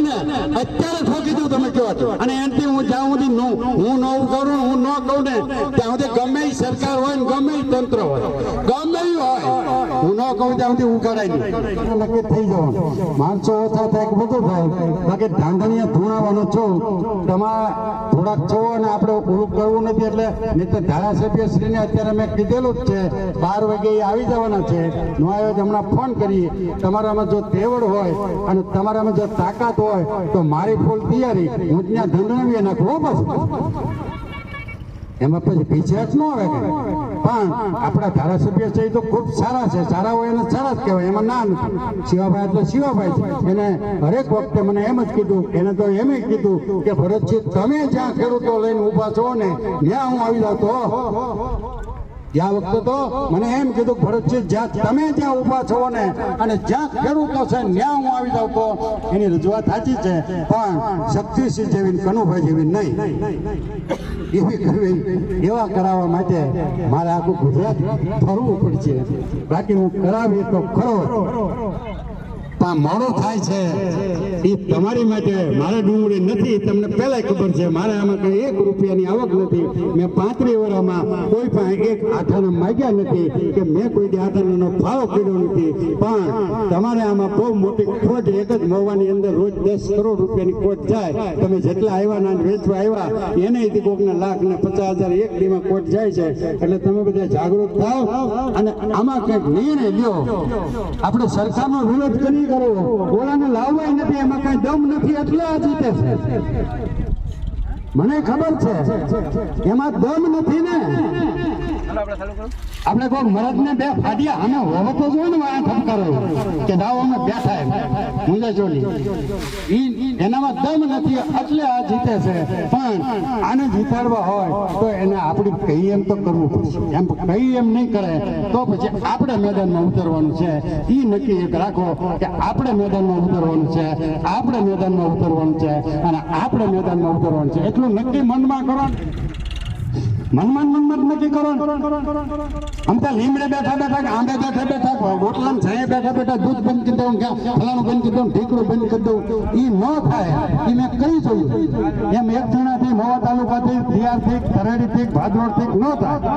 છે ને અત્યારે ઠોકી દઉં તમે કહો છો અને એનાથી હું જ્યાં સુધી નો- હું નવું કરું હું ન કહું ને, ત્યાં સુધી ગમે સરકાર હોય ને ગમે તંત્ર હોય. ગમે હોય. હું ન કહું ત્યાં સુધી ઉગાડાય નહીં નક્કી થઈ જવાનું. માણસો ઓછા થાય બધું થાય. બાકી ધાંધણીયા ધૂણાવાનો છો. તમારા થોડાક છો અને આપણે ઓલું કરવું નથી એટલે નહીં તો ધારાસભ્ય શ્રીને અત્યારે મેં કીધેલું જ છે. બાર વાગે એ આવી જવાના છે. નો આવ્યો હમણાં ફોન કરી તમારામાં જો તેવડ હોય અને તમારામાં જો તાકાત હોય તો મારી ફૂલ તૈયારી. હું ત્યાં ધંધણાવી નાખું. બસ. એમાં પછી પીછેહટ ન આવે કે પણ આપણા ધારાસભ્ય છે એ તો ખૂબ સારા છે. સારા હોય એને સારા જ કહેવાય. એમાં ના નથી. શિવાભાઈ એટલે શિવાભાઈ છે. એને હરેક વખતે મને એમ જ કીધું એને તો એમ કીધું કે ભરતજી તમે જ્યાં ખેડૂતો લઈને ઊભા છો ને ત્યાં હું આવી જાઉં તો? ગયા વખતે તો મને એમ કીધું ભરતજી જ્યાં તમે જ્યાં ઊભા છો ને અને જ્યાં ખેડૂતો છે ત્યાં હું આવી જાઉં તો? એની રજૂઆત સાચી છે પણ શક્તિસિંહ જેવી કનુભાઈ જેવી નહીં. એવી કરવી, એવા કરાવવા માટે મારે આખું ગુજરાત ફરવું પડશે. બાકી હું કરાવી તો ખરો પણ મોડો થાય છે, એ તમારી માટે મારા ડુંગળી નથી, તમને પહેલા ખબર છે, મારે આમાં કઈ એક રૂપિયાની આવક નથી. મેં પાંત્રીસ વર્ષમાં કોઈ પણ એક આઠાના માગ્યા નથી કે મેં કોઈ આઠાનો ફાળો કર્યો નથી. પણ તમારે આમાં બહુ મોટી ખોટ એક જ મોવાની અંદર રોજ દસ કરોડ રૂપિયાની ખોટ જાય. તમે જેટલા આવ્યા ના વેચવા આવ્યા એને કોકના લાખ ને પચાસ હજાર એક દીમાં ખોટ જાય છે. એટલે તમે બધા જાગૃત થાવ અને આમાં કંઈક નિર્ણય લ્યો. આપણે સરકારનો વિરોધ કરી ઓલાને લાવવાય નથી, એમાં કઈ દમ નથી, એટલે આ જીતે છે. મને ખબર છે, એમાં દમ નથી ને. આપણે કોઈ મરદ ને બે ફાડ્યા. અમે હોવો તો જોઈએ ને આ ઠપકારો કે દાવો અમે બેઠા એમ. મુંજા ચોલી. એનામાં દમ નથી, એટલે આ જીતે છે. પણ આને જીતાડવા હોય તો એને આપણે કહી એમ તો કરવું પડશે. એમ કહી એમ નહીં કરે, તો પછી આપણે મેદાનમાં ઉતરવાનું છે. એ નક્કી એક રાખો કે આપણે મેદાનમાં ઉતરવાનું છે. આપણે મેદાનમાં ઉતરવાનું છે. અને આપણે મેદાનમાં ઉતરવાનું છે. એટલું નક્કી મનમાં કરો. મનમાં મનમાં નક્કી કરો આમ તો લીમડે બેઠા બેઠા કે આંબે બેઠા બેઠા રોટલા છાંય બેઠા બેઠા દૂધ બંધ કરી દઉં ફલાણું બંધ કરી દઉં, ઢીકડું બંધ કરી દઉં. એ ન થાય. એ મેં કહી જોયું? એમ એક જણાથી મવા તાલુકાથી દિયારથી તરેડીથી ભાદરોડથી ન થાય.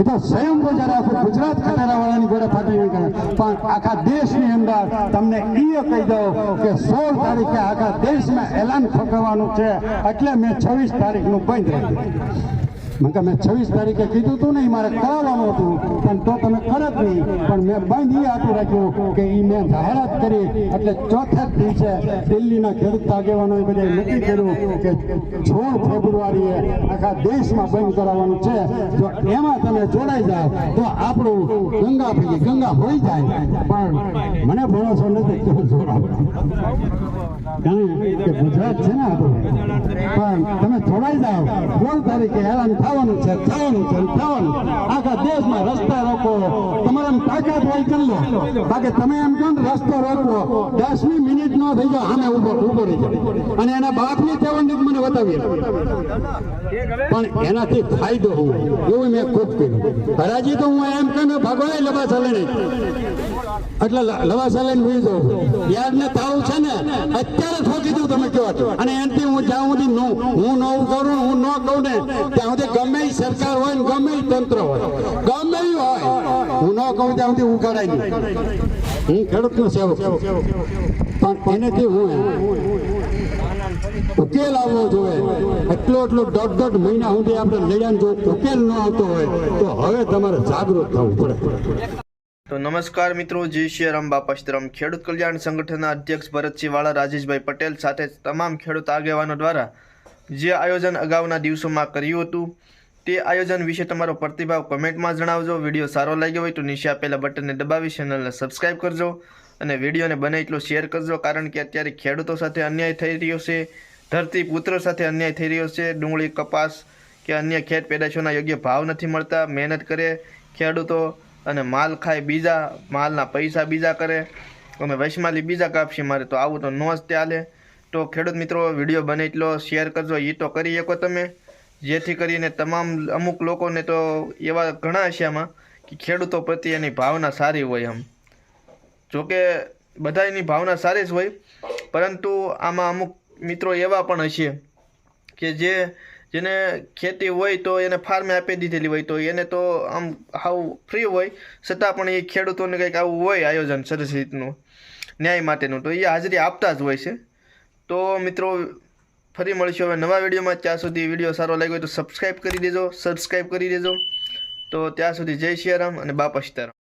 એ તો સ્વયં બજાર આખું ગુજરાત ખટારાવાળાની ગોળે ફાટી નહીં કરે પણ આખા દેશની અંદર તમને એ કહી દઉં કે સોળ તારીખે આખા દેશમાં એલાન ફકવાનું છે. એટલે મેં છવ્વીસ તારીખનું બંધ રાખ્યું મેં મેં છવ્વીસ તારીખે કીધું હતું ને એ મારે કરાવવાનું હતું. પણ તો તમે ખરાબ નહીં. પણ મેં બંધ એ આપી રાખ્યું કે એ મેં જાહેરાત કરી. એટલે ચોથા દિવસે દિલ્હીના ખેડૂત આગેવાનોએ બધા નક્કી કર્યું કે સોળ ફેબ્રુઆરીએ આખા દેશમાં બંધ કરાવવાનું છે. જો એમાં તમે જોડાઈ જાઓ, તો આપણું ગંગા ભેગી, ગંગા હોઈ જાય. પણ મને ભરોસો નથી કે જોડાવ. કારણ કે ગુજરાત છે ને આપણું. પણ તમે જોડાઈ જાઓ. સોળ તારીખે એલાન થવાનું છે થવાનું છે થવાનું આખા દેશમાં રસ્તા રોકો તમારે તાકાત હોય કરી લો. બાકી તમે એમ કહો રસ્તો રોકો દસમી મિનિટ નો થઈ જાવ આમે ઊભો ઊભો રહી જાય અને એના બાપની તેવડ મને બતાવી પણ એનાથી ફાયદો હું, એવું મેં ખૂબ કર્યું. હરાજી તો હું એમ કહું ભગવાન લબા ચાલે એટલે લવા ચાલે ને ભૂલી જાઉં. યાદ ને તાવ છે ને, અત્યારે ઠોકી દઉં તમે કહો છો અને એનાથી હું જ્યાં સુધી હું ન કરું હું ન કહું ને, ત્યાં સુધી સરકાર હોય ને ગમે તંત્ર હોય. ગમે હોય. હું ન કહું ત્યાં સુધી ઉગાડાય નહીં હું ખેડૂતનો સેવક પણ એનેથી હું ઉકેલ આવવો જોઈએ. એટલો એટલો દોઢ દોઢ મહિના સુધી આપણે લડ્યા જો ઉકેલ ન આવતો હોય, તો હવે તમારે જાગૃત થવું પડે. તો નમસ્કાર મિત્રો, જય શ્રી રામ બાપાશ્રમ ખેડૂત કલ્યાણ સંગઠનના અધ્યક્ષ ભરતસિંહ વાળા રાજેશભાઈ પટેલ સાથે તમામ ખેડૂત આગેવાનો દ્વારા જે આયોજન અગાઉના દિવસોમાં કર્યું હતું તે આયોજન વિશે તમારો પ્રતિભાવ કમેન્ટમાં જણાવજો. વીડિયો સારો લાગ્યો હોય તો નીચે આપેલા બટનને દબાવી ચેનલને સબસ્ક્રાઇબ કરજો અને વિડીયોને બને એટલો શેર કરજો કારણ કે અત્યારે ખેડૂતો સાથે અન્યાય થઈ રહ્યો છે ધરતી પુત્રો સાથે અન્યાય થઈ રહ્યો છે, ડુંગળી કપાસ કે અન્ય ખેત પેદાશોના યોગ્ય ભાવ નથી મળતા, મહેનત કરે ખેડૂતો અને માલ ખાય બીજા, માલના પૈસા બીજા કરે. અમે વૈશમાલી બીજા કાપશી મારે તો આવું તો ન જ ચાલે. તો ખેડૂત મિત્રો, વીડિયો બને એટલો શેર કરજો એ તો કરી શકો તમે. જેથી કરીને તમામ અમુક લોકોને તો એવા ઘણા છે આમાં કે ખેડૂતો પ્રત્યે એની ભાવના સારી હોય એમ જોકે બધાની ભાવના સારી જ હોય, પરંતુ આમાં અમુક મિત્રો એવા પણ હશે કે જે જેને ખેતી હોય તો એને ફાર્મે આપી દીધેલી હોય તો એને તો આમ હાવ ફ્રી હોય, છતાં પણ એ ખેડૂતોને કંઈક આવું હોય આયોજન સરસ રીતનું, ન્યાય માટેનું, તો એ હાજરી આપતા જ હોય છે. તો મિત્રો ફરી મળીશું હવે નવા વિડીયોમાં. ત્યાં સુધી વીડિયો સારો લાગ્યો તો સબસ્ક્રાઈબ કરી દેજો સબસ્ક્રાઈબ કરી દેજો. તો ત્યાં સુધી જય શિયારામ અને બાપા સીતારામ.